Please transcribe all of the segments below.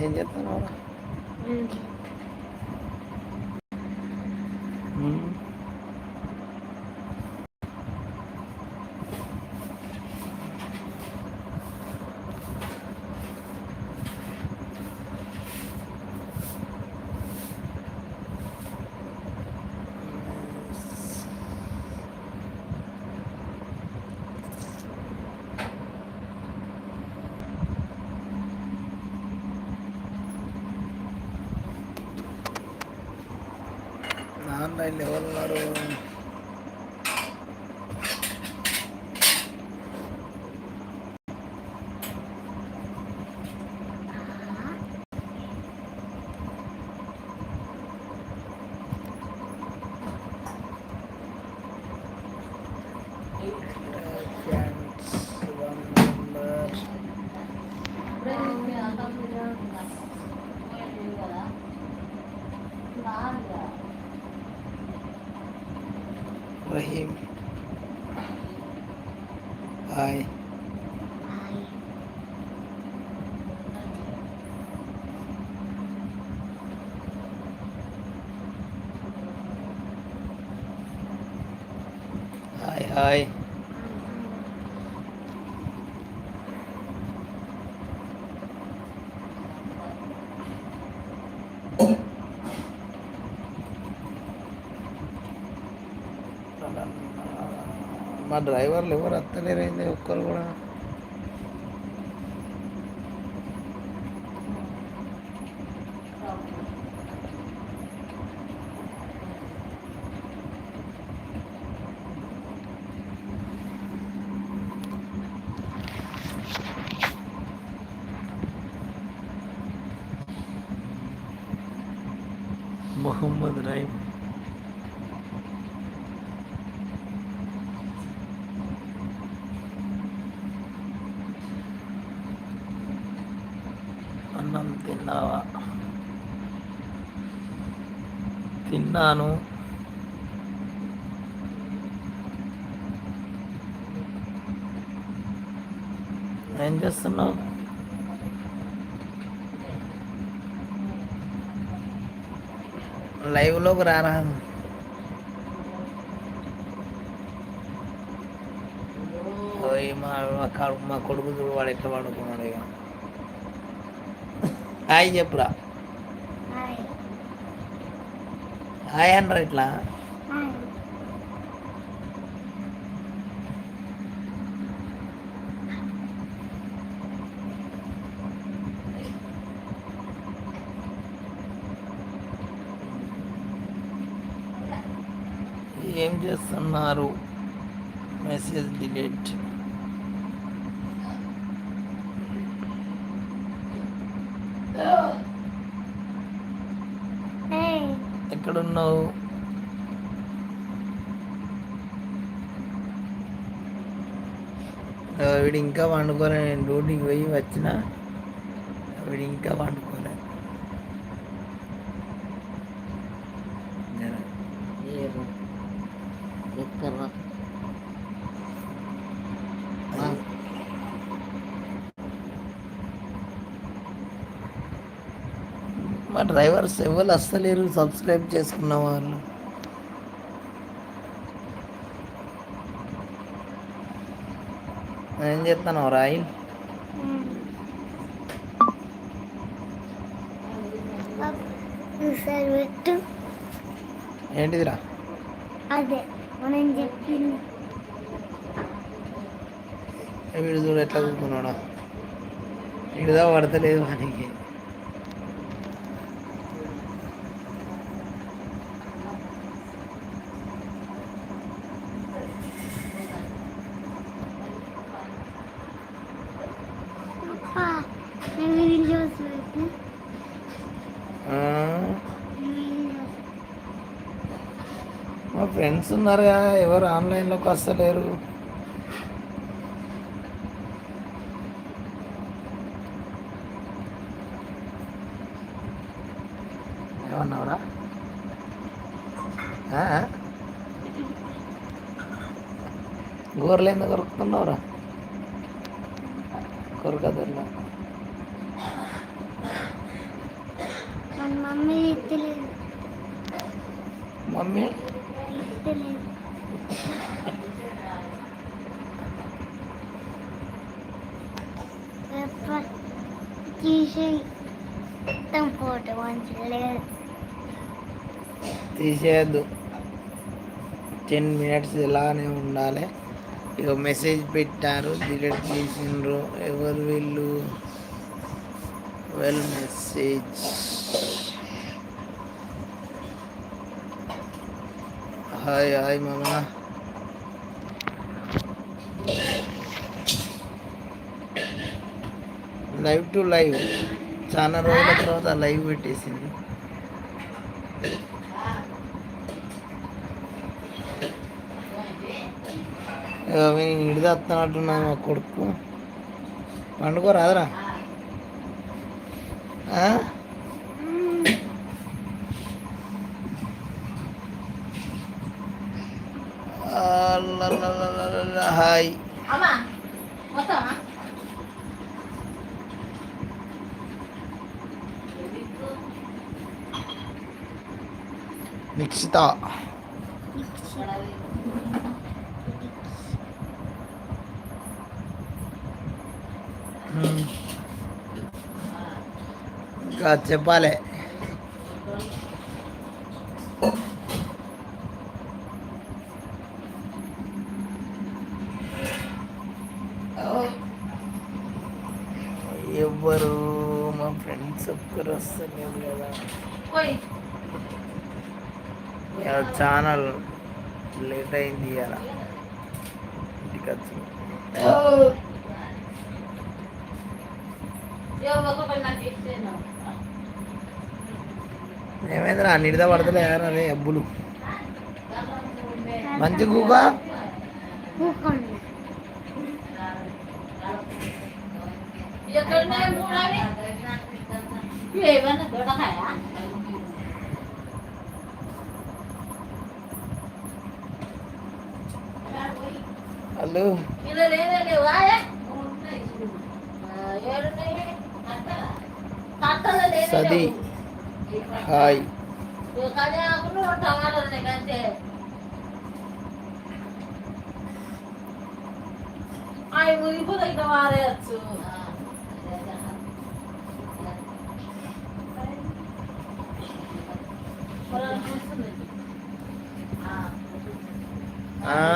ఏం చెప్తున్నావు ఆన్లైన్లో ఎవరు ఉన్నారు friends Rahim hi hi hi మా డ్రైవర్లు ఎవరు వస్తలేరైంది ఒక్కరు కూడా మొహమ్మద్ అన్నం తిన్నావా? తిన్నాను. ఏం చేస్తున్నావు? లైవ్లోకి రారా? ఓయ్ మా మా కొడుకు చూడు వాడు ఎట్లా పడుకున్నాడు ఇక హాయ్ చెప్పురా. హాయ్. అనరా ఇట్లా. ఏం చేస్తున్నారు? Message delete. ఎక్కడున్నావు ఆ, వీడు ఇంకా వండుకోలే నేను డ్యూటీకి పోయి వచ్చిన వీడు ఇంకా వండుకోలే జర మా డ్రైవర్స్ ఎవరు వస్తలేరు సబ్స్క్రైబ్ చేసుకున్న వాళ్ళు. ఏం చేస్తాను రాయి ఏంటిదిరా? అదే మనం చెప్పింది. వీడు చూడు ఎట్లా కూర్చున్నాడా వీడుదా పడతలేదు వానికి అప్పా నేను వీడియోస్ పెట్టు ఆ, వీడియోస్ మా ఫ్రెండ్స్ ఉన్నారుగా ఎవరు ఆన్లైన్లోకి వస్తలేరు ఏమన్నావురా? గోర్లు ఎందుకు కొరుకుతున్నావురా? కొరకదల్లా మన మమ్మీ? తెలియదు మమ్మీ ఫోటో మంచిగా తీసేయద్దు. టెన్ మినిట్స్ ఇలానే ఉండాలి. ఇక మెసేజ్ పెట్టారు డిలీట్ చేసిండ్రు. ఎవరు వీళ్ళు? వెల్ మెసేజ్ హాయ్ హాయ్ మామా లైవ్ టు లైవ్ చాలా రోజుల తర్వాత లైవ్ పెట్టేసింది. ఇడిది వస్తున్నట్టున్నాను మా కొడుకు. పండుగ రాదురా అమ్మా మొత్తమా నిక్షిత హ్మ్. ఇంకా చెప్పాలి ఛానల్ లేట్ అయింది ఇలా ఇంటికి వచ్చి ఏమైందిరా? నిడిద పడతలే అదే అబ్బులు. మంచి కూగా ఏమన్నా దొడకాయా వాళ్ళు సది. హాయ్. మారేయచ్చు ఆ?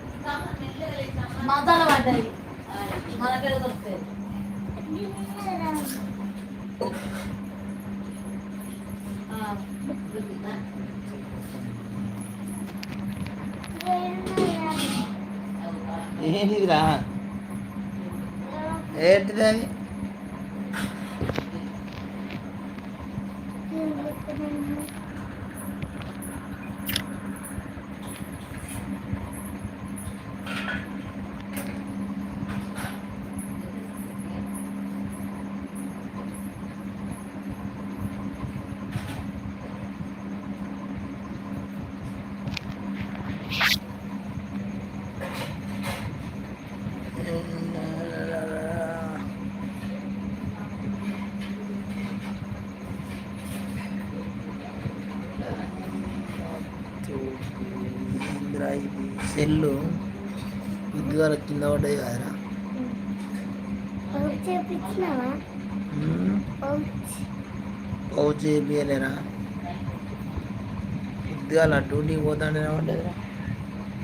ఏమైంది మసాలా పడ్డది మనకెళ్ళి దొరుకుతాయి ఏంటిదిరా? ఏంటిది అది? ఏందిరా సెల్లు పొద్దుగాల కింద పడ్డాయి కదరా. పౌచ్ చేపియలేరా పొద్దుగాల డ్యూటీకి పోతానే పడ్డదిరా.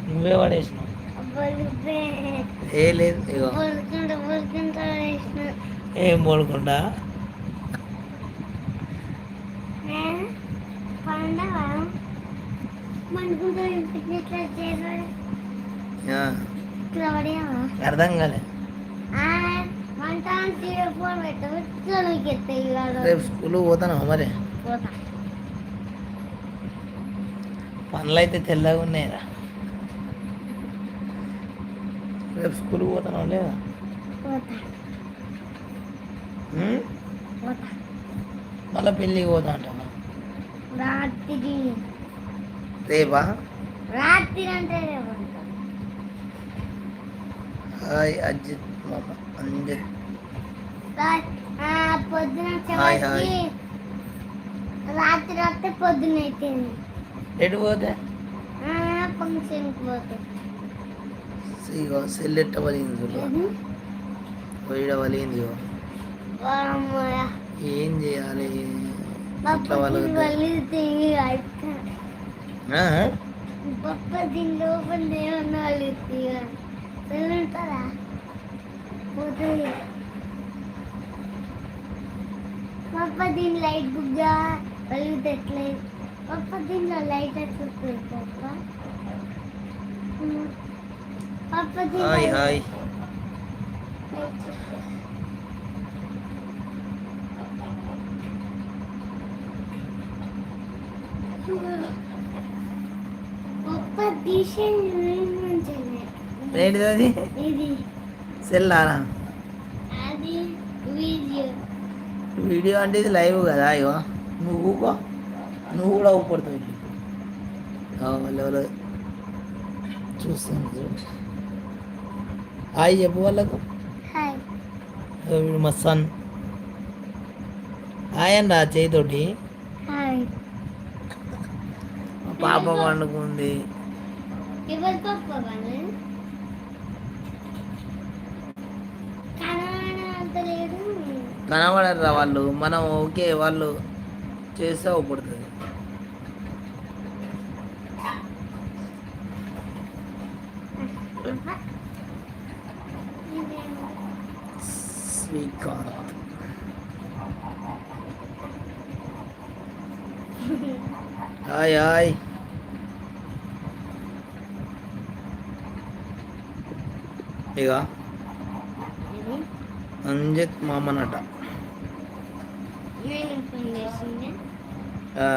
నువ్వే పడేసినావు. ఏ లేదు ఏం పోలకుండా పండగ ఇట్లా చేయాలి ఆ, ఇట్లా పడేవా అర్థం కాలే. రేపు స్కూల్ పోతాను మరి? పోతా. పనులు అయితే తెల్లగా ఉన్నాయిరా. రేపు స్కూల్ పోతాను లేదా? మళ్ళీ పెళ్ళికి పోతా అంటాను రాత్రి. రేపా? రాత్రి అంటే హాయ్ అజిత్ మామ పొద్దున హాయ్, హాయ్. రాత్రి వస్తే పొద్దున అయితే ఎటు పోతే? ఫంక్షన్కి పోతే. ఇగో సెల్ ఎట్ట వలిగింది పోయిడ వలిగింది ఇగో. ఏం చేయాలి? ఇట్లా వలిగితే? పప్ప దీని లోపల ఏమన్నా పప్ప దీని లైట్ బుగ్గా వెలుగుతే ఎట్లా పప్ప దీనిలో లైట్ ఎట్లా వస్తుంది పప్ప. పప్ప హాయ్. పప్ప మంచిగా ఏంటిది అది? ఇది. సెల్ ఆనా అది వీడియో. అంటే ఇది లైవ్ కదా ఇగో. నువ్వు ఊకో. నువ్వు కూడా ఊపడుతావు వాళ్ళు ఎవరో చూస్తాను హాయ్ చెప్పు వాళ్ళకు. వీడు మా సన్. హాయ్ అండి చేయితోటి. పాప పండుకుంది. ఎవరి పప్ప వాళ్ళు కనబడంత లేదు కనబడరా వాళ్ళు? మనం ఓకే వాళ్ళు చేస్తే ఊపడుతుంది శ్రీకాంత్ హాయ్ హాయ్. ఇక అంజిత్ మామనట. నేను ఫోన్ ఆ,